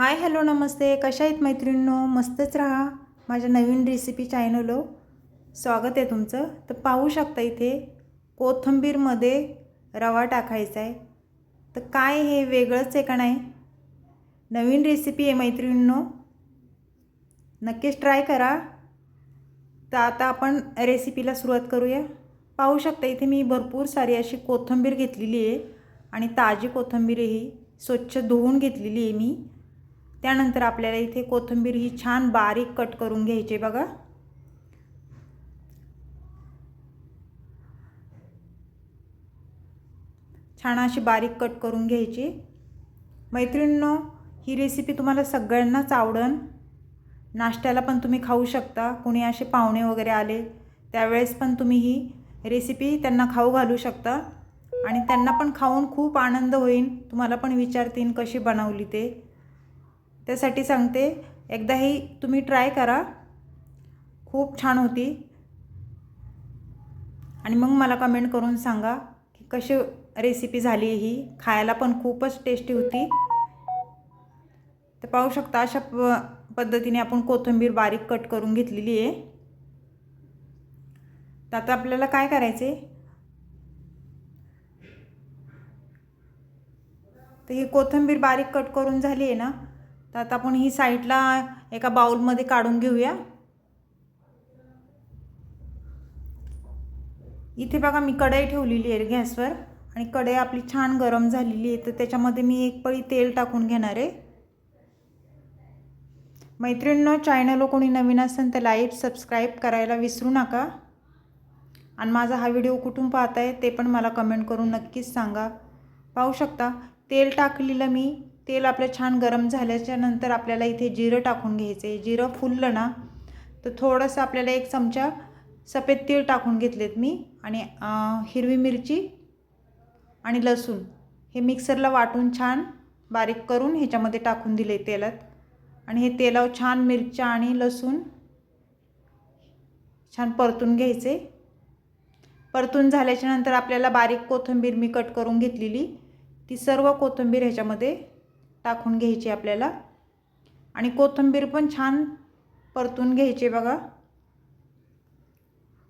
Hi hello नमस्ते. कशा आहेत मैत्रिणींनो? मस्तच राहा. माझ्या नवीन रेसिपी चॅनलवर स्वागत आहे तुमचं. तर पाहू शकता इथे कोथिंबीरमध्ये रवा टाकायचा आहे. तर काय हे वेगळंच आहे का नाही? नवीन रेसिपी आहे मैत्रिणींनो. नक्कीच ट्राय करा. तर आता आपण रेसिपीला सुरुवात करूया. पाहू शकता इथे मी भरपूर सारी अशी कोथिंबीर घेतलेली आहे. आणि ताजी कोथिंबीर ही. स्वच्छ धुवून घेतलेली आहे मी. त्यानंतर आपल्याला इथे कोथिंबीर ही छान बारीक कट करून घ्यायची बघा. छान अशी बारीक कट करून घ्यायची. मैत्रिणींनो ही रेसिपी तुम्हाला सगळ्यांनाच आवडन. नाश्त्याला पण तुम्ही खाऊ शकता. कुणी असे पाहुणे वगैरे आले त्यावेळेस पण तुम्ही ही रेसिपी त्यांना खाऊ घालू शकता. आणि त्यांना पण खाऊन खूप आनंद होईल तुम्हाला पण विचारतील कशी बनवली ते. त्यासाठी सांगते एकदा ही तुम्ही ट्राय करा. खूप छान होती. आणि मग मला कमेंट करून सांगा की कशी रेसिपी झाली ही. खायला पण खूपच टेस्टी होती. तर पाहू शकता अशा प पद्धतीने आपण कोथिंबीर बारीक कट करून घेतलेली आहे. तर आता आपल्याला काय करायचे तर ही कोथिंबीर बारीक कट करून झाली आहे ना तर आता आपण ही साईडला एका बाउलमध्ये काढून घेऊया. इथे बघा मी कढई ठेवलेली आहे गॅसवर आणि कढई आपली छान गरम झालेली आहे. तर त्याच्यामध्ये मी एक पळी तेल टाकून घेणार आहे. मैत्रिणींनो चॅनल कोणी नवीन असेल तर लाईक सबस्क्राईब करायला विसरू नका. आणि माझा हा व्हिडिओ कुठून पाहत आहे ते पण मला कमेंट करून नक्कीच सांगा. पाहू शकता तेल टाकलेलं मी तेल आपलं छान गरम झाल्याच्यानंतर आपल्याला इथे जिरं टाकून घ्यायचं आहे जिरं फुललं ना तर थोडंसं आपल्याला एक चमचा सफेद तीळ टाकून घेतलेत मी आणि हिरवी मिरची आणि लसूण हे मिक्सरला वाटून छान बारीक करून ह्याच्यामध्ये टाकून दिले तेलात. आणि हे तेलावर छान मिरच्या आणि लसूण छान परतून घ्यायचे. परतून झाल्याच्यानंतर आपल्याला बारीक कोथिंबीर मी कट करून घेतलेली. ती सर्व कोथिंबीर ह्याच्यामध्ये टाकून घ्यायची आपल्याला. आणि कोथिंबीर पण छान परतून घ्यायची बघा.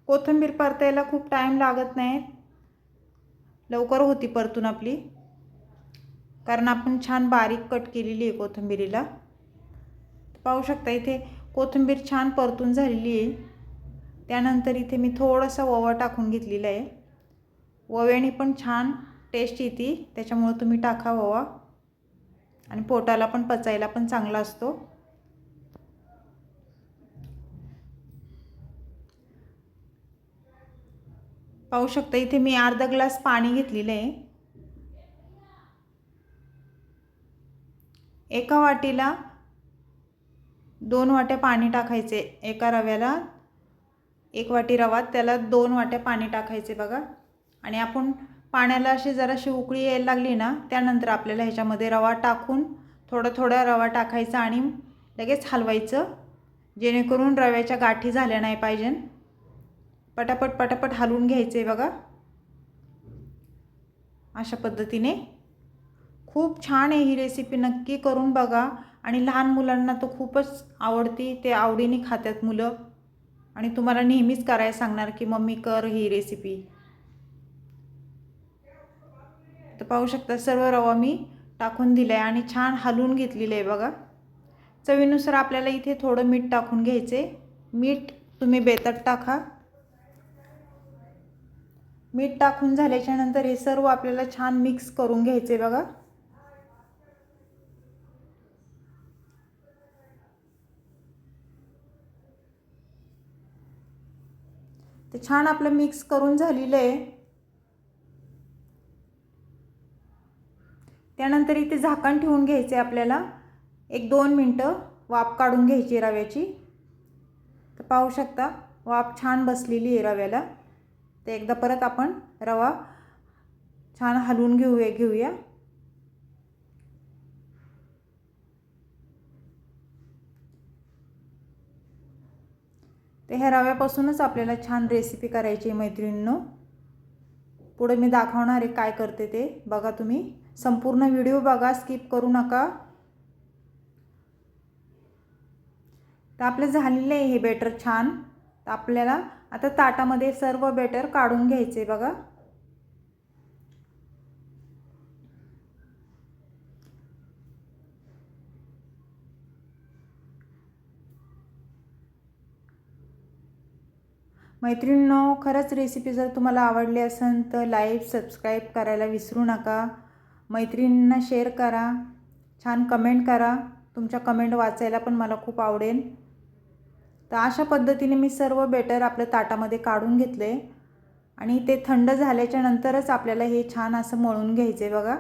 कोथिंबीर परतायला खूप टाईम लागत नाही. लवकर होती परतून आपली. कारण आपण छान बारीक कट केलेली आहे कोथिंबीरीला. पाहू शकता इथे कोथिंबीर छान परतून झालेली आहे. त्यानंतर इथे मी थोडासा ओवा टाकून घेतलेला आहे. ओव्याने पण छान टेस्ट येते. त्याच्यामुळं तुम्ही टाका ओवा. आणि पोटाला पण पचायला पण चांगला असतो. पाहू शकता इथे मी अर्धा ग्लास पाणी घेतलेलं आहे. एका वाटीला दोन वाट्या पाणी टाकायचे एका रव्याला. एक वाटी रवा त्याला दोन वाट्या पाणी टाकायचे बघा. आणि आपण पाण्याला अशी जराशी उकळी यायला लागली ना त्यानंतर आपल्याला ह्याच्यामध्ये रवा टाकून थोडं थोडं रवा टाकायचा आणि लगेच हलवायचं जेणेकरून रव्याच्या गाठी झाल्या नाही पाहिजे पटापट पटापट हलवून घ्यायचे बघा. अशा पद्धतीने. खूप छान आहे ही रेसिपी नक्की करून बघा. आणि लहान मुलांना तर खूपच आवडती ते आवडीने खातात मुलं. आणि तुम्हाला नेहमीच करायला सांगणार की मम्मी कर ही रेसिपी तर पाहू शकता सर्व रवा मी टाकून दिला आहे आणि छान हलवून घेतलेलं आहे बघा. चवीनुसार आपल्याला इथे थोडं मीठ टाकून घ्यायचे मीठ तुम्ही बेतात टाका. मीठ टाकून झाल्याच्यानंतर हे सर्व आपल्याला छान मिक्स करून घ्यायचे बघा. ते छान आपलं मिक्स करून झालेलं आहे त्यानंतर इथे झाकण ठेवून घ्यायचे आपल्याला. एक दोन मिनटं वाफ काढून घ्यायची रव्याची. तर पाहू शकता वाफ छान बसलेली आहे रव्याला. तर एकदा परत आपण रवा छान हलवून घेऊया घेऊया. तर ह्या रव्यापासूनच आपल्याला छान रेसिपी करायची आहे मैत्रिणींनो. पुढे मी दाखवणार आहे काय करते ते. बघा तुम्ही. संपूर्ण व्हिडिओ बघा स्किप करू नका. तर आपलं झालेलं आहे हे बेटर छान. तर आपल्याला आता ताटामध्ये सर्व बेटर काढून घ्यायचे बघा. मैत्रिणींनो खरंच रेसिपी जर तुम्हाला आवडली असेल तर लाईक सबस्क्राईब करायला विसरू नका. मैत्रिणींना शेअर करा. छान कमेंट करा. तुमच्या कमेंट वाचायला पण मला खूप आवडेल. तर अशा पद्धतीने मी सर्व बेटर आपल्या ताटामध्ये काढून घेतले. आणि ते थंड झाल्याच्या नंतरच आपल्याला हे छान असं मळून घ्यायचं आहे बघा.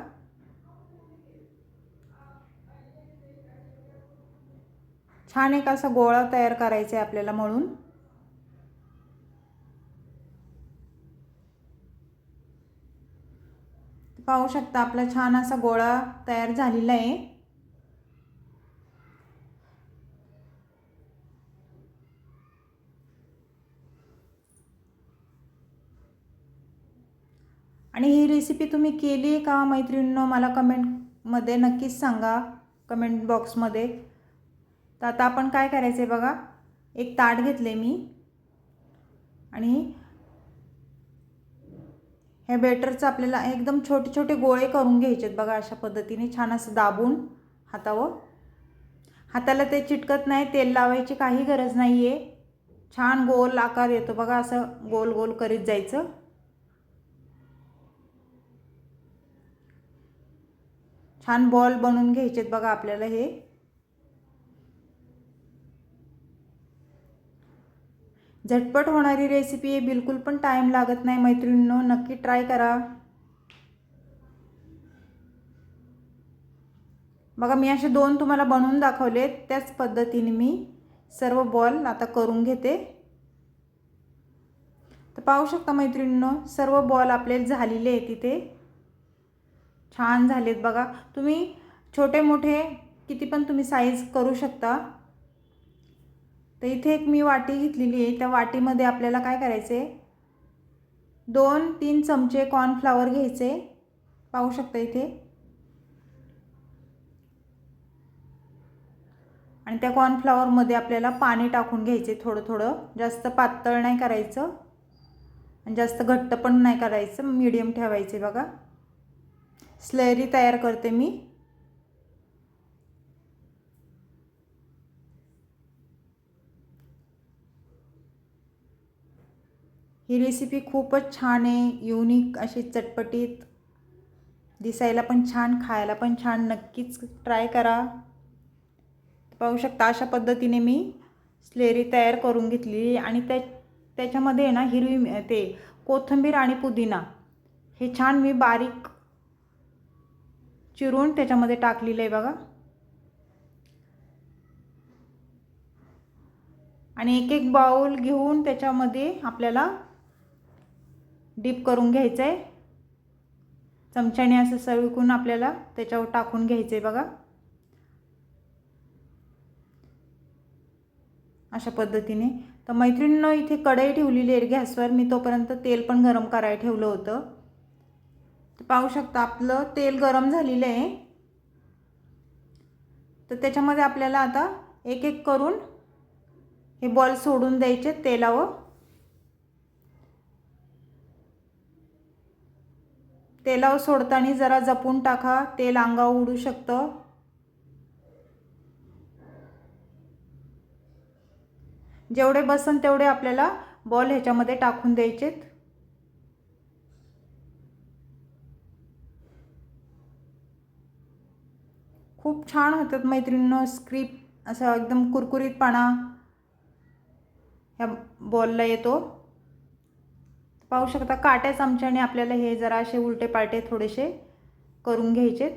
छान एक असा गोळा तयार करायचा आहे आपल्याला मळून. पाहू शकता आपला छान असा गोळा तयार झालेला आहे. आणि ही रेसिपी तुम्ही केली आहे का मैत्रिणींनो? मला कमेंटमध्ये नक्कीच सांगा कमेंट बॉक्समध्ये तर आता आपण काय करायचं आहे बघा. एक ताट घेतले मी. आणि हे बेटरचं आपल्याला एकदम छोटे छोटे गोळे करून घ्यायचे आहेत बघा अशा पद्धतीने. छान असं दाबून हातावर. हाताला ते चिटकत नाही तेल लावायची काही गरज नाही आहे छान गोल आकार येतो बघा असं गोल गोल करीत जायचं. छान बॉल बनवून घ्यायचे आहेत बघा आपल्याला हे. झटपट होणारी रेसिपी आहे बिलकुल पण टाईम लागत नाही मैत्रिणींनो. नक्की ट्राय करा. बघा मी असे दोन तुम्हाला बनवून दाखवले त्याच पद्धतीने मी सर्व बॉल आता करून घेते. तर पाहू शकता मैत्रिणींनो सर्व बॉल आपले झालेले आहेत तिथे छान झालेत बघा. तुम्ही छोटे मोठे किती पण तुम्ही साईज करू शकता. तर इथे एक मी वाटी घेतलेली आहे. त्या वाटीमध्ये आपल्याला काय करायचे? दोन तीन चमचे कॉर्नफ्लावर घ्यायचे. पाहू शकता इथे. आणि त्या कॉर्नफ्लावरमध्ये आपल्याला पाणी टाकून घ्यायचे थोडं थोडं. जास्त पातळ नाही करायचं. आणि जास्त घट्ट पण नाही करायचं. मीडियम ठेवायचे बघा. स्लरी तयार करते मी. ही रेसिपी खूपच छान आहे युनिक अशी चटपटीत. दिसायला पण छान खायला पण छान. नक्कीच ट्राय करा. पाहू शकता अशा पद्धतीने मी स्लेरी तयार करून घेतली आणि त्या त्याच्यामध्ये ना हिरवी ते कोथिंबीर आणि पुदिना. हे छान मी बारीक चिरून त्याच्यामध्ये टाकलेलं आहे बघा. आणि एक एक बाऊल घेऊन त्याच्यामध्ये आपल्याला डीप करून घ्यायचं आहे चमच्याने असं सळकून आपल्याला त्याच्यावर टाकून घ्यायचं आहे बघा. अशा पद्धतीने. तर मैत्रिणीनं इथे कढई ठेवलेली आहे गॅसवर. मी तोपर्यंत तेल पण गरम करायला ठेवलं होतं. पाहू शकता आपलं तेल गरम झालेलं आहे. तर त्याच्यामध्ये आपल्याला आता एक एक करून हे बॉल सोडून द्यायचे तेलावर. तेलावर सोडताना जरा जपून टाका तेल अंगावर उडू शकतं. जेवढे बसन तेवढे आपल्याला बॉल ह्याच्यामध्ये टाकून द्यायचेत. खूप छान होतात मैत्रिणीनं स्क्रिप असं एकदम कुरकुरीतपणा ह्या बॉलला येतो. पाहू शकता काट्या चमच्याने आपल्याला हे जरा असे उलटे पालटे थोडेसे करून घ्यायचेत.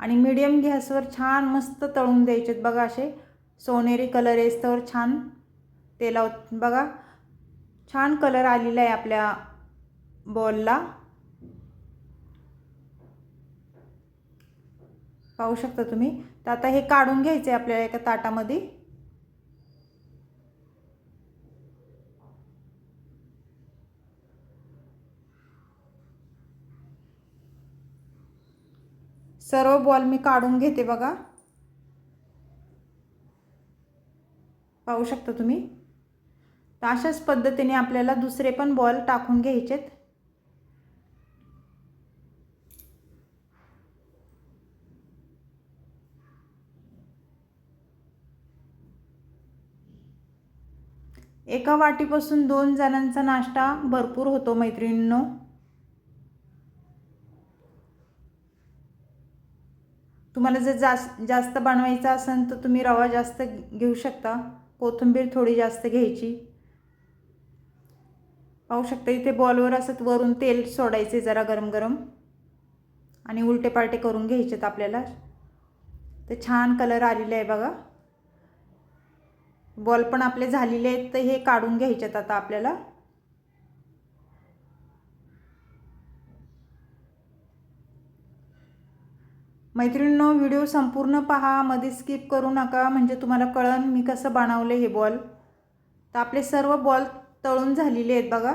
आणि मीडियम गॅसवर छान मस्त तळून द्यायचेत बघा असे. सोनेरी कलर येस्तवर छान तेलावर बघा छान कलर आलेला आहे आपल्या बॉलला पाहू शकता तुम्ही. तर आता हे काढून घ्यायचे आपल्याला एका ताटामध्ये. सर्व बॉल मी काढून घेते बघा. पाहू शकता तुम्ही. तर अशाच पद्धतीने आपल्याला दुसरे पण बॉल टाकून घ्यायचेत. एका वाटीपासून दोन जणांचा नाश्ता भरपूर होतो मैत्रिणींनो. तुम्हाला जर जास् जास्त बनवायचं असेल तर तुम्ही रवा जास्त घेऊ शकता. कोथिंबीर थोडी जास्त घ्यायची. पाहू शकता इथे बॉलवर असं वरून तेल सोडायचे जरा गरम गरम. आणि उलटे पालटे करून घ्यायचेत आपल्याला. तर छान कलर आलेला आहे बघा. बॉल पण आपले झालेले आहेत तर हे काढून घ्यायचेत आता आपल्याला. मैत्रिणींनो व्हिडिओ संपूर्ण पहा मध्ये स्किप करू नका म्हणजे तुम्हाला कळन मी कसं बनवलं हे बॉल. तर आपले सर्व बॉल तळून झालेले आहेत बघा.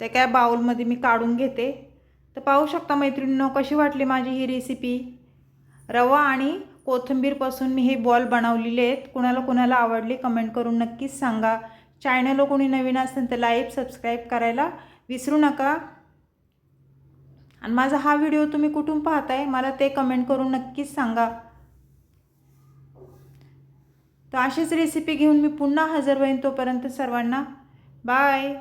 ते काय बाउलमध्ये मी काढून घेते. तर पाहू शकता मैत्रिणींनो कशी वाटली माझी ही रेसिपी रवा आणि कोथिंबीरपासून मी हे बॉल बनवलेले आहेत. कुणाला कुणाला आवडले कमेंट करून नक्कीच सांगा. चॅनल कोणी नवीन असेल तर लाईक सबस्क्राईब करायला विसरू नका. आणि माझा हा व्हिडिओ तुम्ही कुठून पाहताय मला ते कमेंट करून नक्कीच सांगा. तर अशीच रेसिपी घेऊन मी पुन्हा हजर होईन तोपर्यंत सर्वांना. बाय